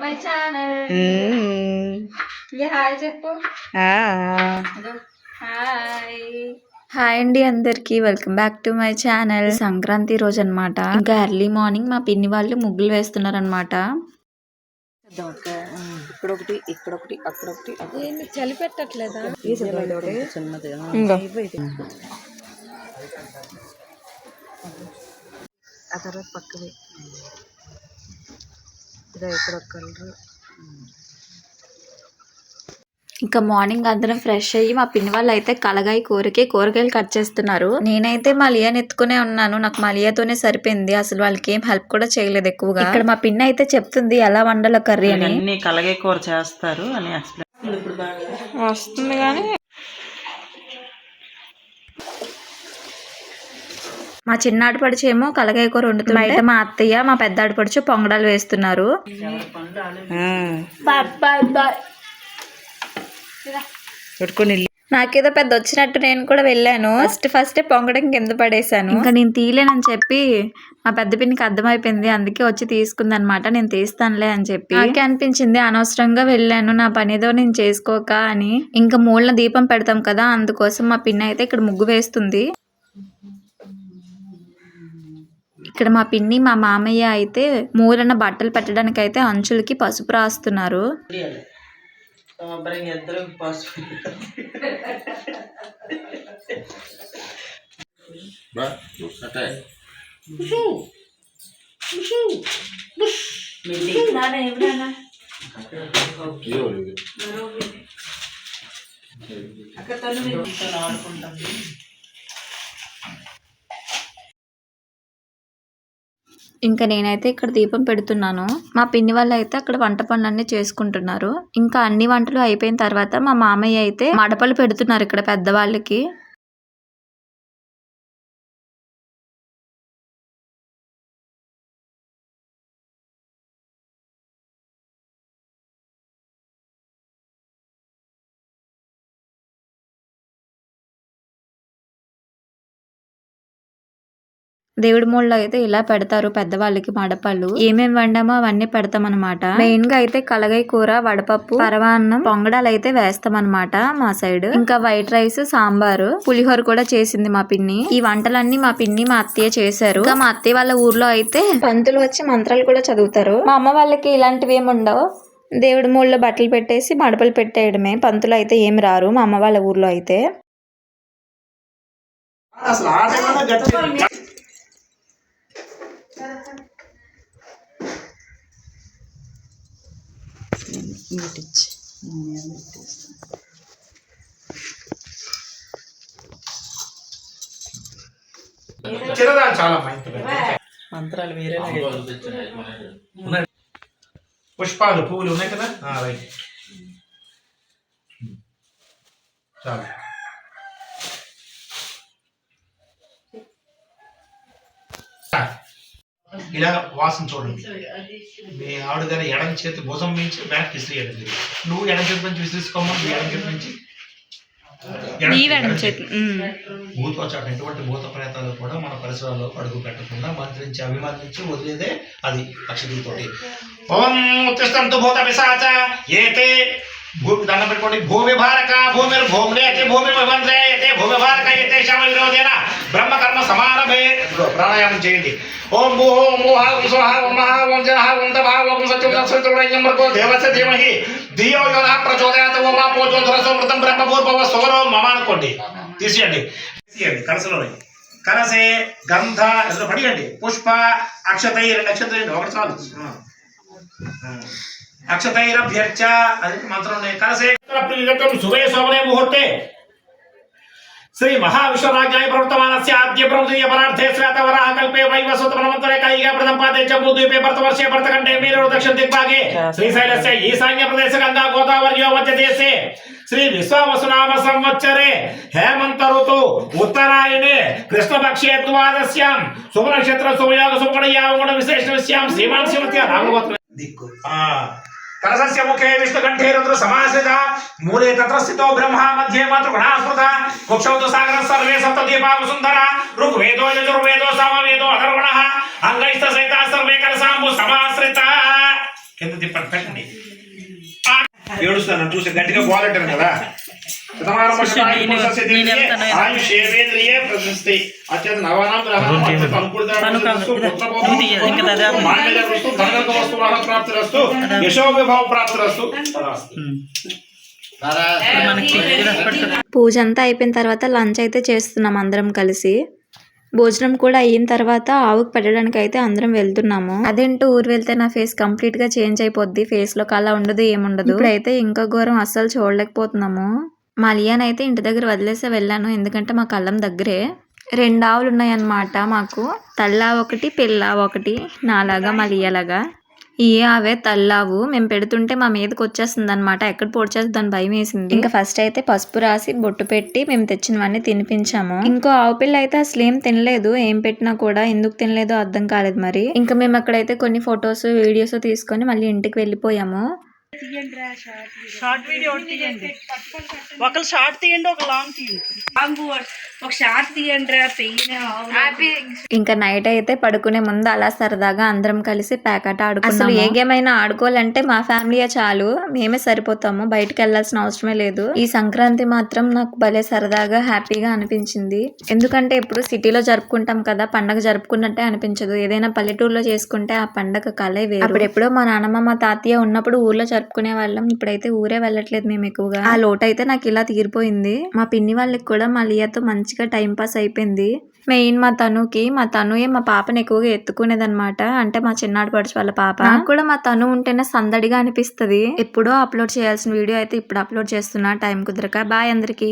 My channel hmm. Hi చెప్పు. ఆ. Hi hi అండి అందరికి welcome back to my channel Sankranti రోజు అన్నమాట ఇంకా ఎర్లీ మార్నింగ్ మా పిన్ని వాళ్ళు ముగ్గులు వేస్తున్నారు అనమాట ఇక్కడ ఒకటి ఇక్కడ ఒకటి అక్కడ ఒకటి చలి పెట్టట్లేదా ఆ. తర్వాత ఇదో ఇక్కడ ఒక కలర్ ఇంకా మార్నింగ్ అందరం ఫ్రెష్ అయ్యి మా పిన్ని వాళ్ళు అయితే కలగాయి కూరకి కూరగాయలు కట్ చేస్తున్నారు. నేనైతే మా లియాని ఎత్తుకునే ఉన్నాను. నాకు మా లియాతోనే సరిపోయింది. అసలు వాళ్ళకి ఏం హెల్ప్ కూడా చేయలేదు ఎక్కువగా. ఇక్కడ మా పిన్ని అయితే చెప్తుంది ఎలా వండాలో కర్రీ అని. అన్ని కలగే కూర చేస్తారు అని ఎక్స్ప్లెయిన్ ఇప్పుడు బాగా వస్తుంది కానీ మా చిన్నాడు పడిచేమో కలగాయ కూర వండుతుంది బయట మా అత్తయ్య మా పెద్ద ఆడపడుచు పొంగడాలు వేస్తున్నారు. పెట్టుకొని నాకేదో పెద్ద వచ్చినట్టు నేను కూడా వెళ్ళాను. ఫస్ట్ ఫస్ట్ పొంగడం కింద పడేశాను. ఇంకా నేను తీయలేనని చెప్పి మా పెద్ద పిన్నికి అర్థమైపోయింది. అందుకే వచ్చి తీసుకుందనమాట. నేను తీస్తానులే అని చెప్పి. నాకే అనిపించింది అనవసరంగా వెళ్ళాను. నా పని ఏదో నేను చేసుకోక అని. ఇంకా మూలన దీపం పెడతాం కదా అందుకోసం మా పిన్ని అయితే ఇక్కడ ముగ్గు వేస్తుంది. ఇక్కడ మా పిన్ని మా మామయ్య అయితే మూలన బట్టలు పెట్టడానికి అయితే అంచులకి పసుపు రాస్తున్నారు. అక్కడ తను ఆడుకుంటాం ఇంకా నేనైతే ఇక్కడ దీపం పెడుతున్నాను. మా పిన్ని వాళ్ళు అయితే అక్కడ వంట పనులన్నీ చేసుకుంటున్నారు. ఇంకా అన్ని వంటలు అయిపోయిన తర్వాత మా మామయ్య అయితే మడపలు పెడుతున్నారు ఇక్కడ పెద్దవాళ్ళకి. దేవుడి మూలలో అయితే ఇలా పెడతారు పెద్దవాళ్ళకి మడపళ్ళు. ఏమేమి వండామో అవన్నీ పెడతాం అనమాట మెయిన్గా అయితే కలగై కూర వడపప్పు పరవాన్నం పొంగడాలు అయితే వేస్తాం అనమాట మా సైడ్. ఇంకా వైట్ రైస్ సాంబారు పులిహోర కూడా చేసింది మా పిన్ని. ఈ వంటలన్నీ మా పిన్ని మా అత్తయ్య చేశారు. ఇంకా మా అత్తయ్య వాళ్ళ ఊర్లో అయితే పంతులు వచ్చి మంత్రాలు కూడా చదువుతారు. మా అమ్మ వాళ్ళకి ఇలాంటివి ఏమి ఉండవు. దేవుడి మూలలో బట్టలు పెట్టేసి మడపలు పెట్టేయడమే. పంతులు అయితే ఏమి రారు మా అమ్మ వాళ్ళ ఊర్లో అయితే. చాలా మంచిది. మంత్రాలు వేరే. పుష్పాలు పువ్వులు ఉన్నాయి కదా? రైట్. చాలు. ఇలా వాసన చూడండి. మీ ఆవిడ గారి ఎడం చేతి భుజం మించి బ్యాక్ విసిరేయండి. నువ్వు ఎడం చేతి నుంచి విసిరేసుకోమా? నీ ఎడం చేతి నుంచి. భూతోచాటం ఎటువంటి భూత ప్రేతాలు కూడా మన పరిసరాల్లో అడుగు పెట్టకుండా మంత్రించి అభిమంత్రించి వదిలేదే అది అక్షతీతోటి ఓం ఉత్తిష్టంతు భూత పిశాచ ఏతే భూమి దండం పెట్టుకోండి భూమి భారక భూమి భూమి అయితే భూమి విభంద్రే అయితే భూమి భారక అయితే శమ విరోధేన బ్రహ్మకర్మ సమానమే ప్రాణాయామం చేయండి ఓం భూ ఓం భూ ఓం స్వహ ఓం మహా ఓం జన ఓం దభా ఓం సత్యం సత్యం మృగో దేవస్య ధీమహి ధియో యోన ప్రచోదయాత్ ఓం ఆపో జ్యోతిరసో మృతం బ్రహ్మ భూర్భవ సోరో మమ అనుకోండి తీసేయండి తీసేయండి కలసలోని కలసే గంధ ఎదురు పడియండి పుష్ప అక్షతై రెండు అక్షతై ఒకటి చాలు అక్షతైరభ్యర్చ అది మంత్రం కలసే శుభే శోభనే ముహూర్తే శ్రీ మహావిశ్వరాజ్ఞాయ ప్రవర్తమానస్య ఆద్య ప్రముదీయ పరార్థే శ్వేతవరాహ కల్పే వైవస్వత ప్రమంతరే కైగా ప్రథమ పాదే జంబూద్వీపే భరతవర్షే భరతఖండే మీరు దక్షిణ దిగ్భాగే శ్రీశైలస్య ఈశాన్య ప్రదేశ గంగా గోదావరి మధ్య దేశే శ్రీ విశ్వావసునామ సంవత్సరే హేమంత ఋతు ఉత్తరాయణే కృష్ణపక్షే ద్వాదశ్యాం శుభ నక్షత్ర శుభయోగ శుభగణ యావగుణ విశేష విషయాం శ్రీమాన్ శివత్య రామగోత్ర దిక్కు. తరసస్య కలసస్య ముఖే విష్ణుకంఠే రుద్ర సమాశ్రిత మూలే తత్ర స్థితో బ్రహ్మ మధ్యే మాతృ గుణాస్మృత కుక్షౌ తు సాగర సర్వే సప్త దీపా సుందర. ఋగ్వేదో యజుర్వేదో సామవేదో అధర్వణ. అంగైస్త సహిత సర్వే కలసాంబు సమాశ్రిత. కింద తిప్పండి పెట్టండి. ఏడుస్తాను చూసి గట్టిగా బాగుంటారు కదా. పూజ అంతా అయిపోయిన తర్వాత లంచ్ అయితే చేస్తున్నాం అందరం కలిసి. భోజనం కూడా అయిన తర్వాత ఆవుకు పెట్టడానికి అయితే అందరం వెళ్తున్నాము. అదేంటో ఊరు వెళ్తే నా ఫేస్ కంప్లీట్గా చేంజ్ అయిపోద్ది ఫేస్లో కళ ఉండదు ఏముండదు? ఇప్పుడైతే ఇంకా ఘోరం అస్సలు చూడలేకపోతున్నాము. మా అయితే ఇంటి దగ్గర వదిలేసి వెళ్ళాను ఎందుకంటే మా కళ్ళం దగ్గరే. రెండు ఆవులు ఉన్నాయన్నమాట మాకు తల్లా ఒకటి పిల్ల ఒకటి నాలాగా మా ఏ ఈ ఆవే తల్లావు. మేము పెడుతుంటే మా మీదకి వచ్చేస్తుంది అనమాట ఎక్కడ పొడిచేస్తుంది దాని భయం వేసింది. ఇంకా ఫస్ట్ అయితే పసుపు రాసి బొట్టు పెట్టి మేము తెచ్చినవన్నీ తినిపించాము. ఇంకో ఆవు పిల్ల అయితే అసలు ఏం తినలేదు. ఏం పెట్టినా కూడా ఎందుకు తినలేదో అర్థం కాలేదు మరి. ఇంకా మేము అక్కడైతే కొన్ని ఫొటోస్ వీడియోస్ తీసుకొని మళ్ళీ ఇంటికి వెళ్ళిపోయాము. Short video. ఒకటి తీయండి. ఒకరు షార్ట్ తీయండి ఒక లాంగ్ తీయండి. ఒక షార్ట్ తీయండి ఇంకా నైట్ అయితే పడుకునే ముందు అలా సరదాగా అందరం కలిసి ప్యాకెట్ ఆడుకున్నాము. అసలు ఏ గేమ్ అయినా ఆడుకోవాలంటే మా ఫ్యామిలీయే చాలు. మేమే సరిపోతాము బయటకు వెళ్ళాల్సిన అవసరమే లేదు. ఈ సంక్రాంతి మాత్రం నాకు భలే సరదాగా హ్యాపీగా అనిపించింది. ఎందుకంటే ఇప్పుడు సిటీలో జరుపుకుంటాం కదా పండగ జరుపుకున్నట్టే అనిపించదు. ఏదైనా పల్లెటూరులో చేసుకుంటే ఆ పండగ కలే వేరు. అప్పుడెప్పుడో మా నాన్నమ్మ మా తాతయ్య ఉన్నప్పుడు ఊర్లో జరుపుకునే వాళ్ళం. ఇప్పుడైతే ఊరే వెళ్ళట్లేదు మేము ఎక్కువగా. ఆ లోటు అయితే నాకు ఇలా తీరిపోయింది. మా పిన్ని వాళ్ళకి కూడా మా లియాతో మంచిగా టైం పాస్ అయిపోయింది. మెయిన్ మా తనుకి మా తనుయే మా పాపని ఎక్కువగా ఎత్తుకునేదన్నమాట. అంటే మా చిన్నాడు పడుచు వాళ్ళ పాప. నాకు కూడా మా తను ఉంటేనే సందడిగా అనిపిస్తది. ఎప్పుడో అప్లోడ్ చేయాల్సిన వీడియో అయితే ఇప్పుడు అప్లోడ్ చేస్తున్నా. టైం కుదరక. బాయ్ అందరికి.